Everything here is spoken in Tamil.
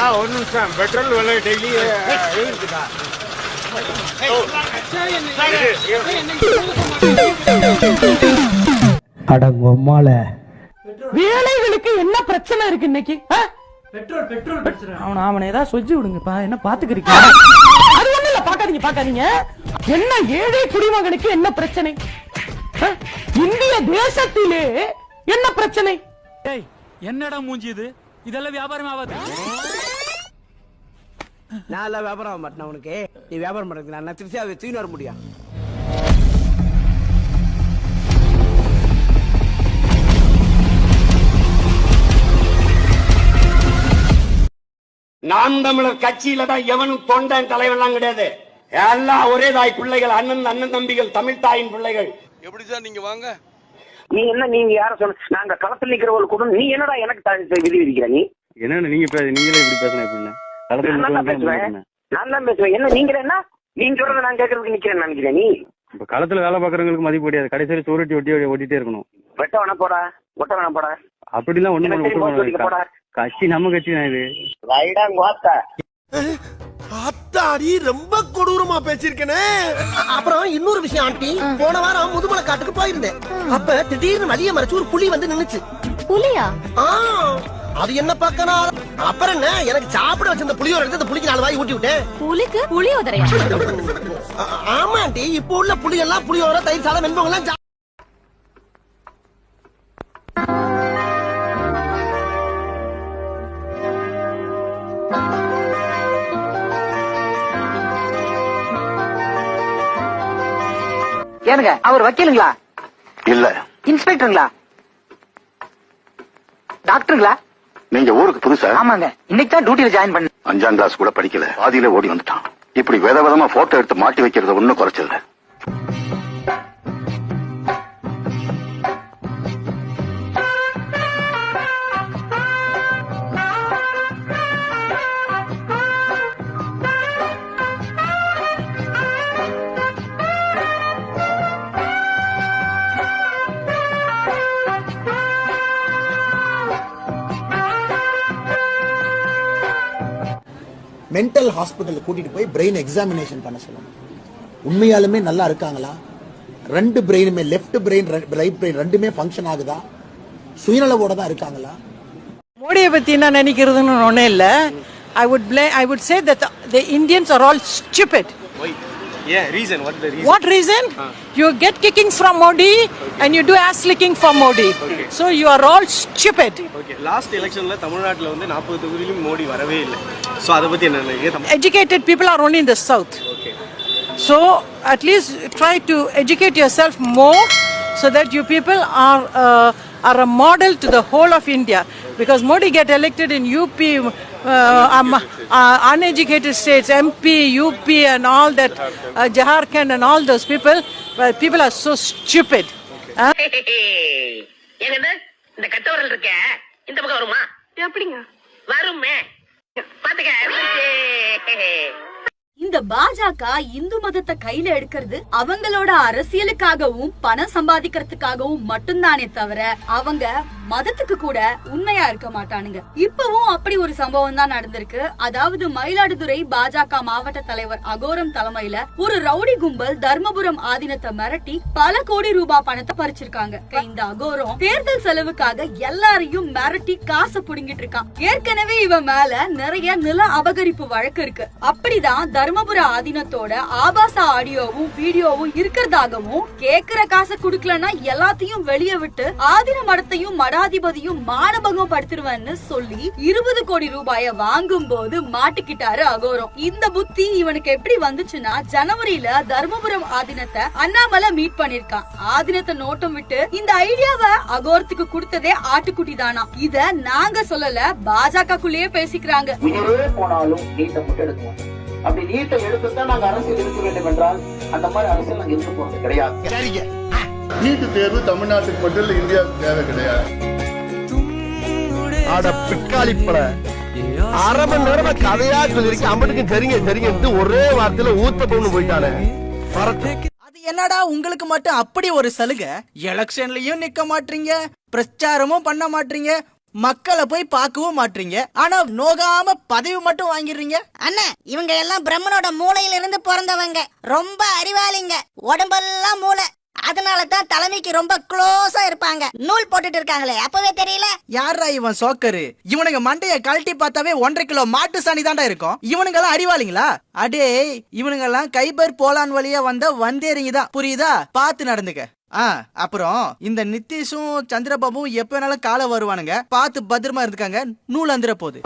அக்கா ஒரு நிமிஷம் பெட்ரோல் விலை டெய்லி இருக்குதா வேலைகளுக்கு என்ன பிரச்சனை இருக்கு இன்னைக்கு? ஆ? பெட்ரோல் பெட்ரோல் பிரச்சனை. அவன அவனை ஏதாவது சொல்லி விடுங்கப்பா. என்ன பாத்துக்கிறீங்க? அது ஒண்ணு இல்ல பாக்காதீங்க பாக்காதீங்க. என்ன ஏழை குடிமகனுக்கு என்ன பிரச்சனை? ஆ? இந்திய தேசத்திலே என்ன பிரச்சனை? ஏய் என்னடா மூஞ்சி இது? இதெல்லாம் வியாபாரம் ஆகாது. நான் எல்லாம் வியாபாரம் ஆக மாட்டேன் உனக்கு நீ வியாபாரம் பண்றது நான் திருச்சியா தூக்கின்னு வர முடியும் நாம் தமிழர் கட்சியில தான் எவனும் தொண்டன் தலைவன்லாம் கிடையாது. எல்லாம் ஒரே தாய் பிள்ளைகள் அண்ணன் அண்ணன் தம்பிகள் தமிழ் தாயின் பிள்ளைகள். எப்படி சார் நீங்க வாங்க? நீ என்ன நீங்க யார சொன்ன நாங்க களத்தில் நிக்கிறவர்கள் கூட நீ என்னடா எனக்கு விதி விதிக்கிற நீ? என்ன நீங்க பே- நீங்களே இப்படி பேசணும் எப்படின்னு நான் தான் பேசுவேன். என்ன? நீங்க என்ன நீங்க சொல்றத நான் கேட்கறதுக்கு நிக்கிறேன் நினைக்கிறேன். நீ? இப்ப களத்துல வேலை பாக்குறவங்களுக்கு மதிப்பு கிடையாது. கடைசியில் சோறுட்டி ஒட்டி ஓட்டிட்டே இருக்கணும். வெட்ட வேணா போடா. ஒட்ட வேணா போடா. அப்படிலாம் போடா. கட்சி நம்ம கட்சி தான் இது. அத்தாடி ரொம்ப கொடூரமா பேசிருக்கனே அப்புறம் இன்னொரு விஷயம் ஆண்டி. போன வாரம் முதுமலை காட்டுக்கு போயிருந்தேன். அப்ப திடீர்னு வழிய மறைச்சு ஒரு புலி வந்து நின்னுச்சு. புலியா? ஆ, அது என்ன பார்க்கணும் அப்புறம் என்ன? எனக்கு சாப்பிட வச்சிருந்த புளியோர எடுத்து அந்த புலிக்கு நாலு வாய் ஊட்டி விட்டேன். புலிக்கு புளியோதரையா? ஆ- ஆமா ஆண்டி இப்போ உள்ள புளி எல்லாம் புளியோர தயிர் சாதம் வெண்பொங்கல் எல்லாம் ஏனுங்க அவர் வக்கீலுங்களா? இல்ல. இன்ஸ்பெக்டருங்களா? டாக்டருங்களா? நீங்க ஊருக்கு புதுசா? ஆமாங்க. இன்னைக்கு தான் டியூட்டில ஜாயின் பண்ண அஞ்சாம் கிளாஸ் கூட படிக்கல. பாதியில ஓடி வந்துட்டான். இப்படி வித விதமா போட்டோ எடுத்து மாட்டி வைக்கிறது ஒண்ணும் குறைச்சல மென்டல் ஹாஸ்பிட்டல் கூட்டிட்டு போய் பிரெயின் எக்ஸாமினேஷன் பண்ண சொல்லணும். உண்மையாலுமே நல்லா இருக்காங்களா? ரெண்டு பிரெயினுமே லெஃப்ட் பிரெயின் ரைட் பிரெயின் ரெண்டுமே ஃபங்க்ஷன் ஆகுதா? சுயநலவோட தான் இருக்காங்களா? மோடியை பத்தி என்ன நினைக்கிறதுன்னு ஒண்ணே இல்ல. I would play I would say that the Indians are all stupid ஏன் reason what the reason What reason? You get kickings from Modi and you do ass licking for Modi. So you are all stupid. Okay last எலெக்ஷன்ல தமிழ்நாட்டுல வந்து 40 தொகுதியிலும் மோடி வரவே இல்லை சோ அத பத்தி என்ன நினைக்கிறீங்க Educated people are only in the south. Okay So at least try to educate yourself more so that you people are uh, are a model to the whole of India. Because Modi get elected in UP, uh, um, uh, uneducated states, MP, UP, and all that, uh, Jharkhand, and all those people. But people are so stupid. Huh? ஏங்க இந்த கட்டவரல் இருக்க இந்த பக்கம் வருமா எப்படிங்க வருமே பாத்துக்க இந்த பாஜக இந்து மதத்தை கையில எடுக்கிறது அவங்களோட அரசியலுக்காகவும் பணம் சம்பாதிக்கிறதுக்காகவும் மட்டும்தானே தவிர அவங்க மதத்துக்கு கூட உண்மையா இருக்க மாட்டானுங்க. இப்பவும் அப்படி ஒரு சம்பவம் தான் நடந்திருக்கு. அதாவது மயிலாடுதுறை பாஜக மாவட்ட தலைவர் அகோரம் தலைமையில ஒரு ரவுடி கும்பல் தர்மபுரம் ஆதீனத்தை மிரட்டி பல கோடி ரூபாய் பணத்தை பறிச்சிருக்காங்க. இந்த அகோரம் தேர்தல் செலவுக்காக எல்லாரையும் மிரட்டி காசை புடுங்கிட்டு இருக்கான். ஏற்கனவே இவன் மேல நிறைய நில அபகரிப்பு வழக்கு இருக்கு. அப்படிதான் தர்ம தர்மபுர ஆதீனத்தோட ஆபாச ஆடியோவும் வீடியோவும் இருக்கிறதாகவும் கேக்குற காசை குடுக்கலன்னா எல்லாத்தையும் வெளியே விட்டு ஆதீன மடத்தையும் மடாதிபதியும் மானபங்கம் படுத்துருவேன்னு சொல்லி இருபது கோடி ரூபாய வாங்கும் போது மாட்டிக்கிட்டாரு அகோரம். இந்த புத்தி இவனுக்கு எப்படி வந்துச்சுன்னா ஜனவரியில தர்மபுரம் ஆதீனத்தை அண்ணாமலை மீட் பண்ணிருக்கான். ஆதீனத்தை நோட்டம் விட்டு இந்த ஐடியாவை அகோரத்துக்கு கொடுத்ததே ஆட்டுக்குட்டி தானா. இத நாங்க சொல்லல பாஜகக்குள்ளேயே பேசிக்கிறாங்க. நீட்டை அப்படி நீட்டை எடுத்துதான் நாங்க அரசியல் இருக்க வேண்டும் என்றால் அந்த மாதிரி அரசியல் நாங்க இருக்க போறது கிடையாது. நீட்டு தேர்வு தமிழ்நாட்டுக்கு மட்டும் இல்ல இந்தியாவுக்கு தேவை கிடையாது. அட பிக்காளிப்பட அரை மணி நேரமா கதையா சொல்லிருக்கேன். அம்பட்டுக்கும் சரிங்க சரிங்க ஒரே வார்த்தையில ஊத்த பொண்ணு போயிட்டானே. அது என்னடா உங்களுக்கு மட்டும் அப்படி ஒரு சலுகை? எலெக்ஷன்லயும் நிக்க மாட்டீங்க பிரச்சாரமும் பண்ண மாட்டீங்க மக்களை போய் பார்க்கவும் மாட்டீங்க. ஆனா நோகாம பதவி மட்டும் வாங்கிடுறீங்க? அண்ணா இவங்க எல்லாம் பிரம்மனோட மூளையில இருந்து பிறந்தவங்க. ரொம்ப அறிவாளிங்க. உடம்பெல்லாம் மூளை. அதனால தான் தலைமைக்கு ரொம்ப க்ளோஸா இருப்பாங்க. நூல் போட்டுட்டு இருக்காங்களே அப்பவே தெரியல. யாரா இவன் சோக்கரு? இவனுங்க மண்டைய கழட்டி பார்த்தாவே ஒன்றரை கிலோ மாட்டு சாணி தாண்டா இருக்கும். இவனுங்க எல்லாம் அறிவாளிங்களா? அடே இவனுங்க எல்லாம் கைபர் போலான் வழியா வந்த வந்தேறிங்க தான். புரியுதா? பார்த்து நடந்துக்க. ஆ அப்புறம் இந்த நிதிஷும் சந்திரபாபும் எப்ப வேணாலும் காலை வருவானுங்க. பார்த்து பத்திரமா இருந்துக்காங்க. நூல் அந்துற போகுது.